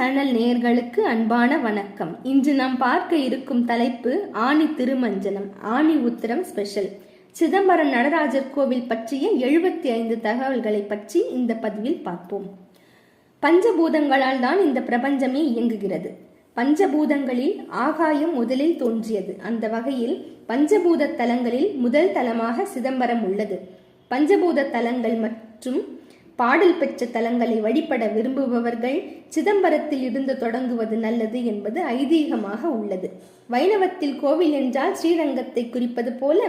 Channel நேயர்களுக்கு அன்பான வணக்கம். இன்று நாம் பார்க்க இருக்கும் தலைப்பு ஆணி திருமஞ்சனம் ஆணி உத்திரம் ஸ்பெஷல் சிதம்பரம் நடராஜர் கோவில் பற்றிய எழுபத்தி ஐந்து தகவல்களை பற்றி இந்த பதிவில் பார்ப்போம். பஞ்சபூதங்களால் தான் இந்த பிரபஞ்சமே இயங்குகிறது. பஞ்சபூதங்களில் ஆகாயம் முதலில் தோன்றியது. அந்த வகையில் பஞ்சபூத தலங்களில் முதல் தலமாக சிதம்பரம் உள்ளது. பஞ்சபூத தலங்கள் மற்றும் பாடல் பெற்ற தலங்களை வழிபட விரும்புபவர்கள் சிதம்பரத்தில் இருந்து தொடங்குவது நல்லது என்பது ஐதீகமாக உள்ளது. வைணவத்தில் கோவில் என்றால் ஸ்ரீரங்கத்தை குறிப்பது போல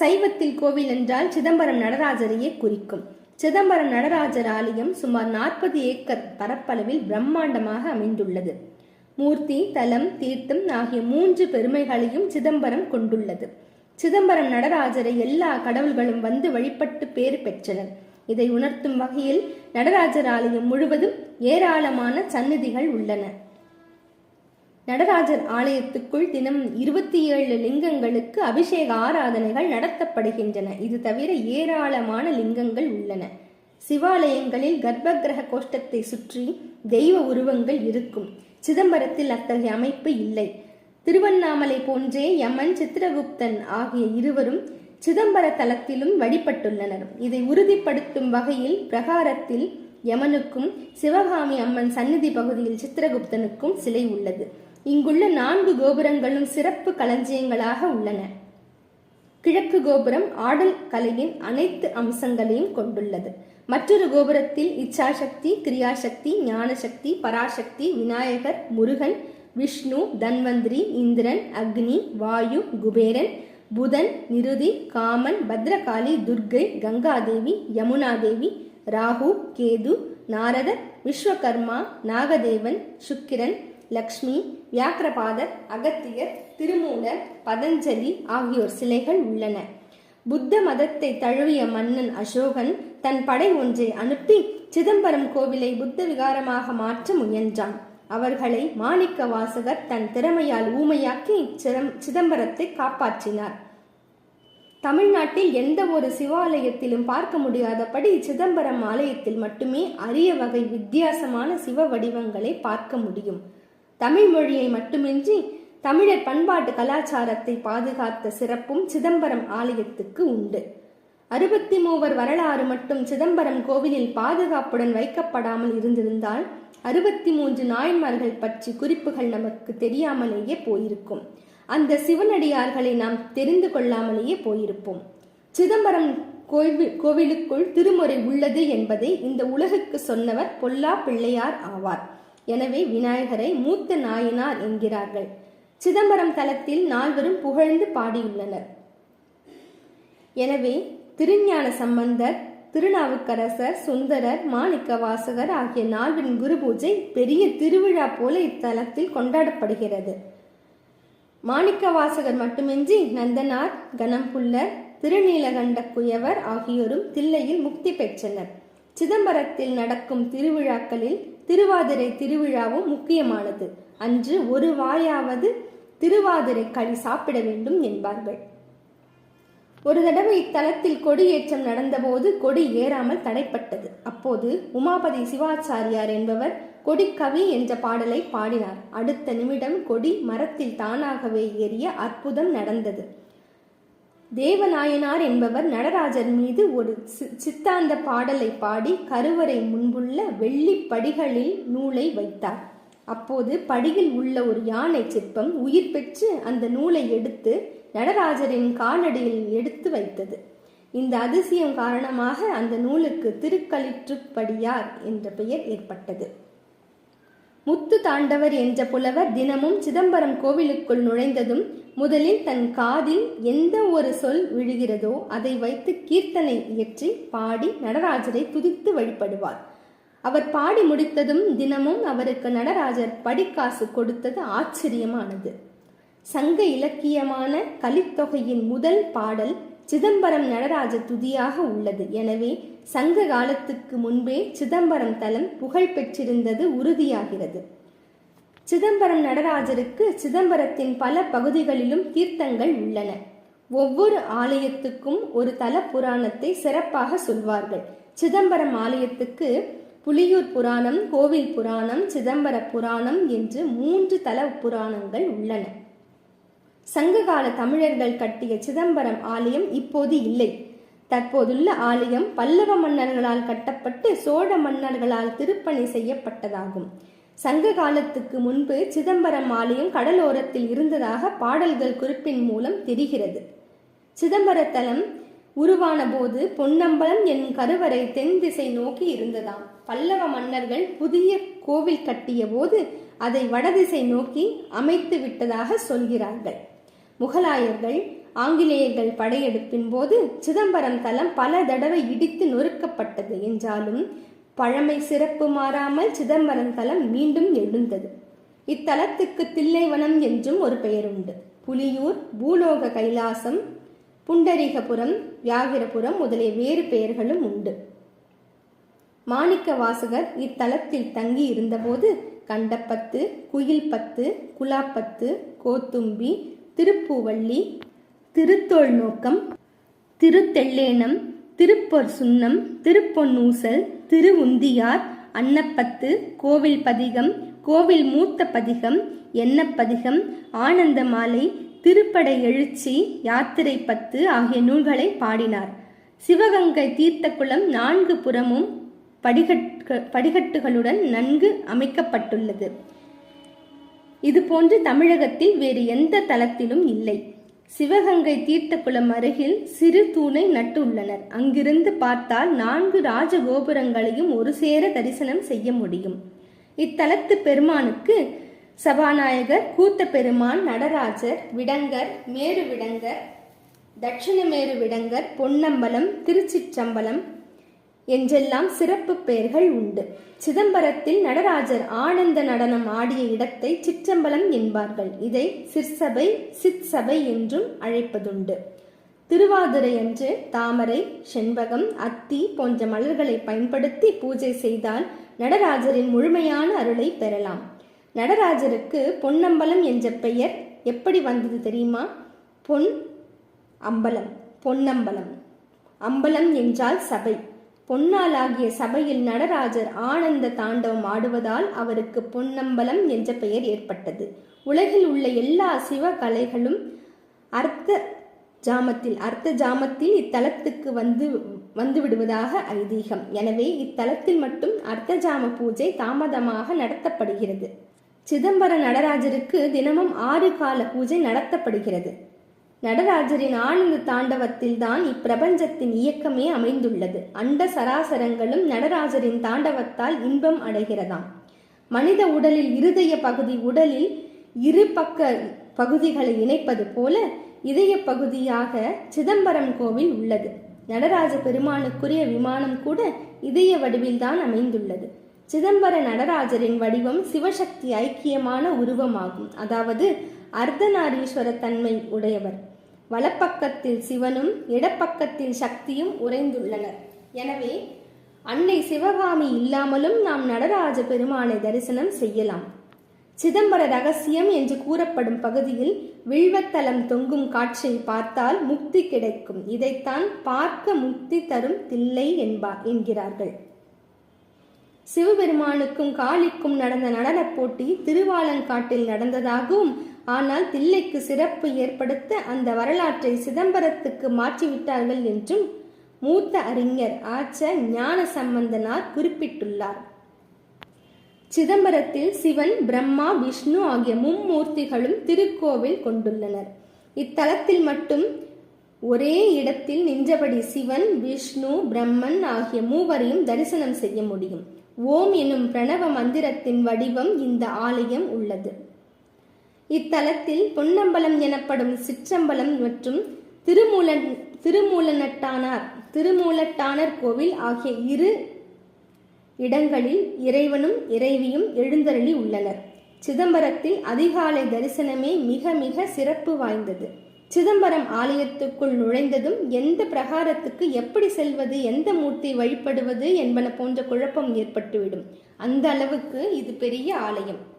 சைவத்தில் கோவில் என்றால் சிதம்பரம் நடராஜரையே குறிக்கும். சிதம்பரம் நடராஜர் ஆலயம் சுமார் நாற்பது ஏக்கர் பரப்பளவில் பிரம்மாண்டமாக அமைந்துள்ளது. மூர்த்தி தலம் தீர்த்தம் ஆகிய மூன்று பெருமைகளையும் சிதம்பரம் கொண்டுள்ளது. சிதம்பரம் நடராஜரை எல்லா கடவுள்களும் வந்து வழிபட்டு பேறு பெற்றனர். இதை உணர்த்தும் வகையில் நடராஜர் ஆலயம் முழுவதும் ஏராளமான சந்நிதிகள் உள்ளன. நடராஜர் ஆலயத்துக்குள் தினம் இருபத்தி ஏழு லிங்கங்களுக்கு அபிஷேக ஆராதனைகள் நடத்தப்படுகின்றன. இது தவிர ஏராளமான லிங்கங்கள் உள்ளன. சிவாலயங்களில் கர்ப்பகிரக கோஷ்டத்தை சுற்றி தெய்வ உருவங்கள் இருக்கும். சிதம்பரத்தில் அத்தகைய அமைப்பு இல்லை. திருவண்ணாமலை போன்றே யமன் சித்திரகுப்தன் ஆகிய இருவரும் சிதம்பர தலத்திலும் வழிபட்டுள்ளனர். இதை உறுதிப்படுத்தும் வகையில் பிரகாரத்தில் யமனுக்கும் சிவகாமி அம்மன் சந்நிதி பகுதியில் சித்திரகுப்தனுக்கும் சிலை உள்ளது. இங்குள்ள நான்கு கோபுரங்களும் சிறப்பு களஞ்சியங்களாக உள்ளன. கிழக்கு கோபுரம் ஆடல் கலையின் அனைத்து அம்சங்களையும் கொண்டுள்ளது. மற்றொரு கோபுரத்தில் இச்சாசக்தி கிரியாசக்தி ஞானசக்தி பராசக்தி விநாயகர் முருகன் விஷ்ணு தன்வந்திரி இந்திரன் அக்னி வாயு குபேரன் புதன் நிருதி காமன் பத்ரகாளி துர்கை கங்காதேவி யமுனாதேவி ராகு கேது நாரதர் விஸ்வகர்மா நாகதேவன் சுக்கிரன் லக்ஷ்மி வியாக்கிரபாதர் அகத்தியர் திருமூலர் பதஞ்சலி ஆகியோர் சிலைகள் உள்ளன. புத்த மதத்தை தழுவிய மன்னன் அசோகன் தன் படை ஒன்றை அனுப்பி சிதம்பரம் கோவிலை புத்த விகாரமாக மாற்ற முயன்றான். அவர்களை மாணிக்க வாசகர் தன் திறமையால் ஊமையாக்கி சிதம்பரத்தை காப்பாற்றினார். தமிழ்நாட்டில் எந்த ஒரு சிவாலயத்திலும் பார்க்க முடியாதபடி சிதம்பரம் ஆலயத்தில் மட்டுமே அரிய வகை வித்தியாசமான சிவ வடிவங்களை பார்க்க முடியும். தமிழ் மொழியை மட்டுமின்றி தமிழர் பண்பாட்டு கலாச்சாரத்தை பாதுகாத்த சிறப்பும் சிதம்பரம் ஆலயத்துக்கு உண்டு. அறுபத்தி மூவர் வரலாறு மட்டும் சிதம்பரம் கோவிலில் பாதுகாப்புடன் வைக்கப்படாமல் இருந்திருந்தால் அறுபத்தி மூன்று நாயன்மார்கள் பற்றி குறிப்புகள் நமக்கு தெரியாமலேயே போயிருக்கும். அந்த சிவனடியார்களை நாம் தெரிந்து கொள்ளாமலேயே போயிருப்போம். சிதம்பரம் கோவில் கோவிலுக்குள் திருமுறை உள்ளது என்பதை இந்த உலகுக்கு சொன்னவர் பொல்லா பிள்ளையார் ஆவார். எனவே விநாயகரை மூத்த நாயனார் என்கிறார்கள். சிதம்பரம் தலத்தில் நால்வரும் புகழ்ந்து பாடியுள்ளனர். எனவே திருஞான சம்பந்தர் திருநாவுக்கரசர் சுந்தரர் மாணிக்க வாசகர் ஆகிய நால்வரின் குரு பூஜை பெரிய திருவிழா போல இத்தலத்தில் கொண்டாடப்படுகிறது. மாணிக்க வாசகர் மட்டுமின்றி நந்தனார் கணம்புள்ளர் திருநீலகண்ட குயவர் ஆகியோரும் தில்லையில் முக்தி பெற்றனர். சிதம்பரத்தில் நடக்கும் திருவிழாக்களில் திருவாதிரை திருவிழாவும் முக்கியமானது. அன்று ஒரு வாயாவது திருவாதிரை களி சாப்பிட வேண்டும் என்பார்கள். ஒரு தடவை இத்தலத்தில் கொடியேற்றம் நடந்தபோது கொடி ஏறாமல் தடைப்பட்டது. அப்போது உமாபதி சிவாச்சாரியார் என்பவர் கொடிக்கவி என்ற பாடலை பாடினார். அடுத்த நிமிடம் கொடி மரத்தில் தானாகவே ஏறிய அற்புதம் நடந்தது. தேவநாயனார் என்பவர் நடராஜர் மீது ஒரு சித்தாந்த பாடலை பாடி கருவறை முன்புள்ள வெள்ளி படிகளில் நூலை வைத்தார். அப்போது படியில் உள்ள ஒரு யானை சிற்பம் உயிர் பெற்று அந்த நூலை எடுத்து நடராஜரின் காலடியில் எடுத்து வைத்தது. இந்த அதிசயம் காரணமாக அந்த நூலுக்கு திருக்களிற்றுப்படியார் என்ற பெயர் ஏற்பட்டது. முத்து தாண்டவர் என்ற புலவர் தினமும் சிதம்பரம் கோவிலுக்குள் நுழைந்ததும் முதலில் தன் காதில் எந்த ஒரு சொல் விழுகிறதோ அதை வைத்து கீர்த்தனை இயற்றி பாடி நடராஜரை துதித்து வழிபடுவார். அவர் பாடி முடித்ததும் தினமும் அவருக்கு நடராஜர் படிக்காசு கொடுத்தது ஆச்சரியமானது. சங்க இலக்கியமான கலித்தொகையின் முதல் பாடல் சிதம்பரம் நடராஜ துதியாக உள்ளது. எனவே சங்க காலத்துக்கு முன்பே சிதம்பரம் தலம் புகழ் பெற்றிருந்தது உறுதியாகிறது. சிதம்பரம் நடராஜருக்கு சிதம்பரத்தின் பல பகுதிகளிலும் தீர்த்தங்கள் உள்ளன. ஒவ்வொரு ஆலயத்துக்கும் ஒரு தல புராணத்தை சிறப்பாக சொல்வார்கள். சிதம்பரம் ஆலயத்துக்கு புலியூர் புராணம் கோவில் புராணம் சிதம்பர புராணம் என்று மூன்று தல புராணங்கள் உள்ளன. சங்ககால தமிழர்கள் கட்டிய சிதம்பரம் ஆலயம் இப்போது இல்லை. தற்போதுள்ள ஆலயம் பல்லவ மன்னர்களால் கட்டப்பட்டு சோழ மன்னர்களால் திருப்பணி செய்யப்பட்டதாகும். சங்க காலத்துக்கு முன்பு சிதம்பரம் ஆலயம் கடலோரத்தில் இருந்ததாக பாடல்கள் குறிப்பின் மூலம் தெரிகிறது. சிதம்பரத்தலம் உருவான போது பொன்னம்பலம் என் கருவறை தென் திசை நோக்கி இருந்ததாம். பல்லவ மன்னர்கள் புதிய கோவில் கட்டிய போது அதை வடதிசை நோக்கி அமைத்து விட்டதாக சொல்கிறார்கள். முகலாயர்கள் ஆங்கிலேயர்கள் படையெடுப்பின் போது சிதம்பரம் தலம் பல தடவை இடித்து நொறுக்கப்பட்டது. என்றாலும் பழமை சிறப்பு மாறாமல் சிதம்பரம் தலம் மீண்டும் எழுந்தது. இத்தலத்துக்கு தில்லைவனம் என்றும் ஒரு பெயருண்டு. புலியூர் பூலோக கைலாசம் புண்டரீகபுரம் வியாகிரபுரம் முதலிய வேறு பெயர்களும் உண்டு. மாணிக்க வாசகர் இத்தலத்தில் தங்கி இருந்தபோது கண்டப்பத்து குயில்பத்து குலாப்பத்து கோத்தும்பி திருப்பூவள்ளி திருத்தோள் நோக்கம் திருத்தெள்ளேனம் திருப்பொற் சுன்னம் திருப்பொன்னூசல் திருவுந்தியார் அன்னப்பத்து கோவில் பதிகம் கோவில் மூத்த பதிகம் எண்ணப்பதிகம் ஆனந்தமாலை திருப்படை எழுச்சி யாத்திரை பத்து ஆகிய நூல்களை பாடினார். சிவகங்கை தீர்த்தக்குளம் நான்கு புறமும் படிகட்டு படிகட்டுகளுடன் நன்கு அமைக்கப்பட்டுள்ளது. இதுபோன்று தமிழகத்தில் வேறு எந்த தலத்திலும் இல்லை. சிவகங்கை தீர்த்தக்குளம் அருகில் சிறு தூணை நட்டுள்ளனர் அங்கிருந்து பார்த்தால் நான்கு ராஜகோபுரங்களையும் ஒரு சேர தரிசனம் செய்ய முடியும். இத்தலத்து பெருமானுக்கு சபாநாயகர் கூத்த பெருமான் நடராஜர் விடங்கர் மேரு விடங்கர் தட்சிணமேரு விடங்கர் பொன்னம்பலம் திருச்சிற்றம்பலம் என்றெல்லாம் சிறப்பு பெயர்கள் உண்டு. சிதம்பரத்தில் நடராஜர் ஆனந்த நடனம் ஆடிய இடத்தை சிற்றம்பலம் என்பார்கள். இதை சிற்சபை சிற்சபை என்றும் அழைப்பதுண்டு. திருவாதிரை அன்று தாமரை செண்பகம் அத்தி போன்ற மலர்களை பயன்படுத்தி பூஜை செய்தால் நடராஜரின் முழுமையான அருளை பெறலாம். நடராஜருக்கு பொன்னம்பலம் என்ற பெயர் எப்படி வந்தது தெரியுமா? பொன் அம்பலம் பொன்னம்பலம். அம்பலம் என்றால் சபை. பொன்னாலாகிய சபையில் நடராஜர் ஆனந்த தாண்டவம் ஆடுவதால் அவருக்கு பொன்னம்பலம் என்ற பெயர் ஏற்பட்டது. உலகில் உள்ள எல்லா சிவ கலைகளும் அர்த்த ஜாமத்தில் அர்த்த ஜாமத்தில் இத்தலத்துக்கு வந்து வந்து விடுவதாக ஐதீகம். எனவே இத்தலத்தில் மட்டும் அர்த்த ஜாம பூஜை தாமதமாக நடத்தப்படுகிறது. சிதம்பர நடராஜருக்கு தினமும் ஆறு கால பூஜை நடத்தப்படுகிறது. நடராஜரின் ஆனந்த தாண்டவத்தில் தான் இப்பிரபஞ்சத்தின் இயக்கமே அமைந்துள்ளது. அண்ட சராசரங்களும் நடராஜரின் தாண்டவத்தால் இன்பம் அடைகிறதாம். மனித உடலில் இருதய பகுதி உடலில் இரு பக்க பகுதிகளை இணைப்பது போல இதய பகுதியாக சிதம்பரம் கோவில் உள்ளது. நடராஜ பெருமானுக்குரிய விமானம் கூட இதய வடிவில்தான் அமைந்துள்ளது. சிதம்பர நடராஜரின் வடிவம் சிவசக்தி ஐக்கியமான உருவமாகும். அதாவது அர்த்தநாரீஸ்வர தன்மை உடையவர். வலப்பக்கத்தில் சிவனும் இடப்பக்கத்தில் சக்தியும் உறைந்துள்ளனர். எனவே அன்னை சிவகாமி இல்லாமலும் நாம் நடராஜ பெருமானை தரிசனம் செய்யலாம். சிதம்பர ரகசியம் என்று கூறப்படும் பகுதியில் வில்வத்தலம் தொங்கும் காட்சியை பார்த்தால் முக்தி கிடைக்கும். இதைத்தான் பார்க்க முக்தி தரும் தில்லை என்பா என்கிறார்கள். சிவபெருமானுக்கும் காளிக்கும் நடந்த நடனப் போட்டி திருவாலங்காட்டில் நடந்ததாகவும் ஆனால் தில்லைக்கு சிறப்பு ஏற்படுத்த அந்த வரலாற்றை சிதம்பரத்துக்கு மாற்றிவிட்டார்கள் என்றும் மூத்த அறிஞர் ஆச்ச ஞான சம்பந்தனார் குறிப்பிட்டுள்ளார். சிதம்பரத்தில் சிவன் பிரம்மா விஷ்ணு ஆகிய மும்மூர்த்திகளும் திருக்கோவில் கொண்டுள்ளனர். இத்தலத்தில் மட்டும் ஒரே இடத்தில் நின்றபடி சிவன் விஷ்ணு பிரம்மன் ஆகிய மூவரையும் தரிசனம் செய்ய முடியும். ஓம் எனும் பிரணவ மந்திரத்தின் வடிவம் இந்த ஆலயம் உள்ளது. இத்தலத்தில் பொன்னம்பலம் எனப்படும் சிற்றம்பலம் மற்றும் திருமூல திருமூலநட்டானார் திருமூலட்டானர் கோவில் ஆகிய இரு இடங்களில் இறைவனும் இறைவியும் எழுந்தருளி உள்ளனர். சிதம்பரத்தில் அதிகாலை தரிசனமே மிக மிக சிறப்பு வாய்ந்தது. சிதம்பரம் ஆலயத்துக்குள் நுழைந்ததும் எந்த பிரகாரத்துக்கு எப்படி செல்வது எந்த மூர்த்தி வழிபடுவது என்பன போன்ற குழப்பம் ஏற்பட்டுவிடும். அந்த அளவுக்கு இது பெரிய ஆலயம்.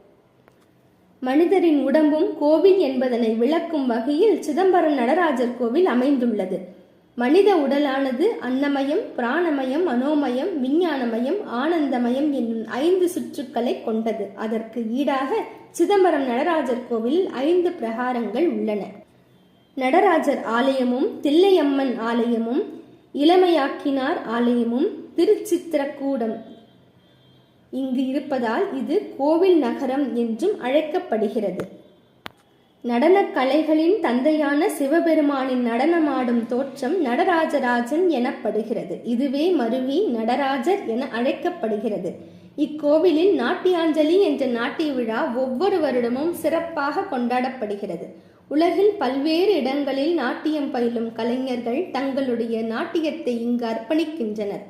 மனிதரின் உடம்பும் கோவில் என்பதனை விளக்கும் வகையில் சிதம்பரம் நடராஜர் கோவில் அமைந்துள்ளது. மனித உடலானது அன்னமயம் பிராணமயம் மனோமயம் விஞ்ஞானமயம் ஆனந்தமயம் என்னும் ஐந்து சுற்றுக்களை கொண்டது. அதற்கு ஈடாக சிதம்பரம் நடராஜர் கோவிலில் ஐந்து பிரகாரங்கள் உள்ளன. நடராஜர் ஆலயமும் தில்லையம்மன் ஆலயமும் இளமையாக்கினார் ஆலயமும் திருச்சித்திரக்கூடம் இங்கு இருப்பதால் இது கோவில் நகரம் என்றும் அழைக்கப்படுகிறது. நடனக் கலைகளின் தந்தையான சிவபெருமானின் நடனமாடும் தோற்றம் நடராஜராஜன் எனப்படுகிறது. இதுவே மருவி நடராஜர் என அழைக்கப்படுகிறது. இக்கோவிலில் நாட்டியாஞ்சலி என்ற நாட்டிய விழா ஒவ்வொரு வருடமும் சிறப்பாக கொண்டாடப்படுகிறது. உலகில் பல்வேறு இடங்களில் நாட்டியம் பயிலும் கலைஞர்கள் தங்களுடைய நாட்டியத்தை இங்கு அர்ப்பணிக்கின்றனர்.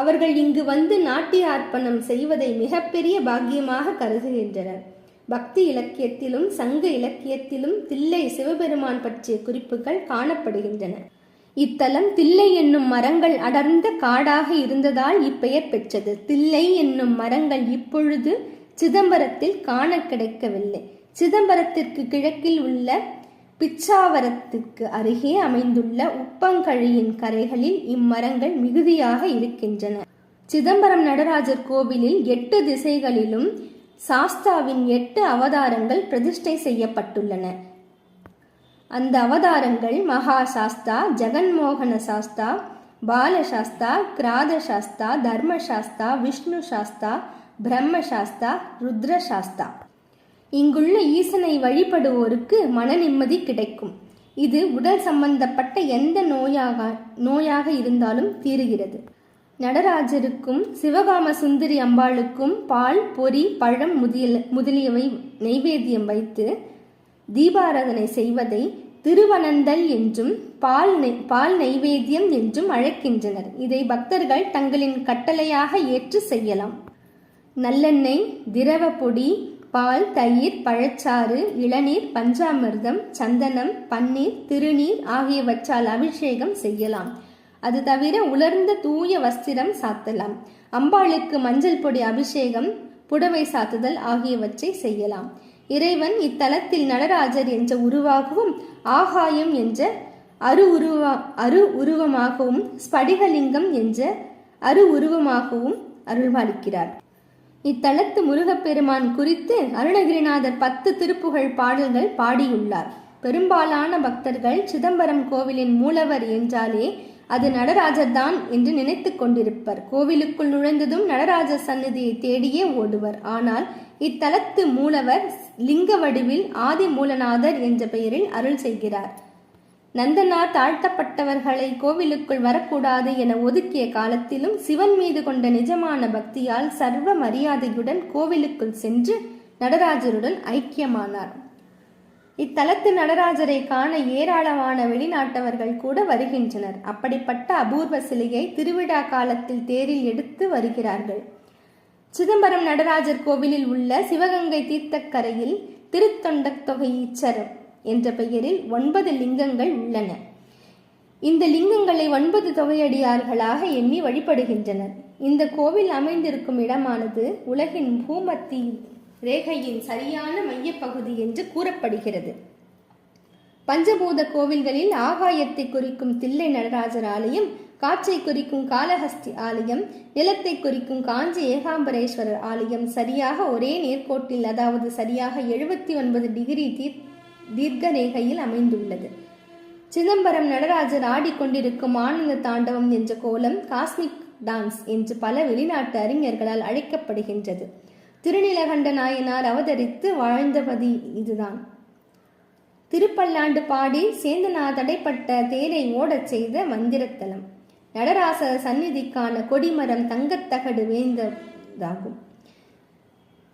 அவர்கள் இங்கு வந்து நாட்டிய அர்ப்பணம் செய்வதை மிகப்பெரிய பாக்கியமாக கருதுகின்றனர். பக்தி இலக்கியத்திலும் சங்க இலக்கியத்திலும் தில்லை சிவபெருமான் பற்றிய குறிப்புகள் காணப்படுகின்றன. இத்தலம் தில்லை என்னும் மரங்கள் அடர்ந்த காடாக இருந்ததால் இப்பெயர் பெற்றது. தில்லை என்னும் மரங்கள் இப்பொழுது சிதம்பரத்தில் காண கிடைக்கவில்லை. சிதம்பரத்திற்கு கிழக்கில் உள்ள பிச்சாவரத்துக்கு அருகே அமைந்துள்ள உப்பங்கழியின் கரைகளில் இம்மரங்கள் மிகுதியாக இருக்கின்றன. சிதம்பரம் நடராஜர் கோவிலில் எட்டு திசைகளிலும் சாஸ்தாவின் எட்டு அவதாரங்கள் பிரதிஷ்டை செய்யப்பட்டுள்ளன. அந்த அவதாரங்கள் மகா சாஸ்தா ஜெகன்மோகன சாஸ்தா பாலசாஸ்தா கிராத சாஸ்தா விஷ்ணு சாஸ்தா பிரம்ம சாஸ்தா. இங்குள்ள ஈசனை வழிபடுவோருக்கு மன நிம்மதி கிடைக்கும். இது உடல் சம்பந்தப்பட்ட எந்த நோயாக நோயாக இருந்தாலும் தீருகிறது. நடராஜருக்கும் சிவகாம சுந்தரி அம்பாளுக்கும் பால் பொறி பழம் முதலிய முதலியவை நைவேத்தியம் வைத்து தீபாராதனை செய்வதை திருவனந்தல் என்றும் பால் நெய் பால் நைவேத்தியம் என்றும் அழைக்கின்றனர். இதை பக்தர்கள் தங்களின் கட்டளையாக ஏற்று செய்யலாம். நல்லெண்ணெய் திரவ பொடி பால் தயிர் பழச்சாறு இளநீர் பஞ்சாமிர்தம் சந்தனம் பன்னீர் திருநீர் ஆகியவற்றால் அபிஷேகம் செய்யலாம். அது தவிர உலர்ந்த தூய வஸ்திரம் சாத்தலாம். அம்பாளுக்கு மஞ்சள் பொடி அபிஷேகம் புடவை சாத்துதல் ஆகியவற்றை செய்யலாம். இறைவன் இத்தலத்தில் நடராஜர் என்ற உருவாகவும் ஆகாயம் என்ற அரு உருவா அரு உருவமாகவும் ஸ்படிகலிங்கம் என்ற அரு உருவமாகவும் அருள்வாளிக்கிறார் இத்தலத்து முருகப்பெருமான் குறித்து அருணகிரிநாதர் பத்து திருப்புகழ் பாடல்கள் பாடியுள்ளார். பெரும்பாலான பக்தர்கள் சிதம்பரம் கோவிலின் மூலவர் என்றாலே அது நடராஜர் தான் என்று நினைத்து கொண்டிருப்பர். கோவிலுக்குள் நுழைந்ததும் நடராஜர் சன்னதியை தேடியே ஓடுவர். ஆனால் இத்தலத்து மூலவர் லிங்க வடிவில் ஆதி மூலநாதர் என்ற பெயரில் அருள் செய்கிறார். நந்தனார் தாழ்த்தப்பட்டவர்களை கோவிலுக்குள் வரக்கூடாது என ஒதுக்கிய காலத்திலும் சிவன் மீது கொண்ட நிஜமான பக்தியால் சர்வ மரியாதையுடன் கோவிலுக்குள் சென்று நடராஜருடன் ஐக்கியமானார். இத்தலத்து நடராஜரை காண ஏராளமான வெளிநாட்டவர்கள் கூட வருகின்றனர். அப்படிப்பட்ட அபூர்வ சிலையை திருவிழா காலத்தில் தேரில் எடுத்து வருகிறார்கள். சிதம்பரம் நடராஜர் கோவிலில் உள்ள சிவகங்கை தீர்த்தக்கரையில் திருத்தொண்ட தொகை இச்சரம். என்ற பெயரில் ஒன்பது லிங்கங்கள் உள்ளன. இந்த லிங்கங்களை ஒன்பது தொகையடியார்களாக எண்ணி வழிபடுகின்றனர். இந்த கோவில் அமைந்திருக்கும் இடமானது உலகின் பூமத்தி ரேகையின் சரியான மையப்பகுதி என்று கூறப்படுகிறது. பஞ்சபூத கோவில்களில் ஆகாயத்தை குறிக்கும் தில்லை நடராஜர் ஆலயம் காற்றை குறிக்கும் காளஹஸ்தி ஆலயம் நிலத்தை குறிக்கும் காஞ்சி ஏகாம்பரேஸ்வரர் ஆலயம் சரியாக ஒரே நேர்கோட்டில் அதாவது சரியாக எழுபத்தி ஒன்பது டிகிரி தீர் தீர்க்க ரேகையில் அமைந்துள்ளது. சிதம்பரம் நடராஜர் ஆடிக்கொண்டிருக்கும் ஆனந்த தாண்டவம் என்ற கோலம் காஸ்மிக் டான்ஸ் என்று பல வெளிநாட்டு அறிஞர்களால் அழைக்கப்படுகின்றது. திருநிலகண்ட நாயனார் அவதரித்து வாழ்ந்தபதி இதுதான். திருப்பல்லாண்டு பாடி சேந்தனா தடைப்பட்ட தேரை ஓடச் செய்த மந்திரத்தலம். நடராச சந்நிதிக்கான கொடிமரம் தங்கத்தகடு வேந்ததாகும்.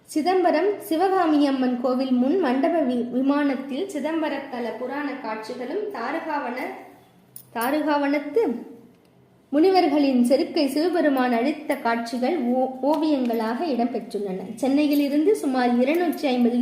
சிதம்பரம் சிவகாமியம்மன் கோவில் முன் மண்டப வி- விமானத்தில் சிதம்பரத்தல புராண காட்சிகளும் தாரகாவன தாரகாவனத்து முனிவர்களின் செருக்கை சிவபெருமான் அளித்த காட்சிகள் ஓ- ஓவியங்களாக இடம்பெற்றுள்ளன. சென்னையில் இருந்து சுமார் இருநூற்றி ஐம்பது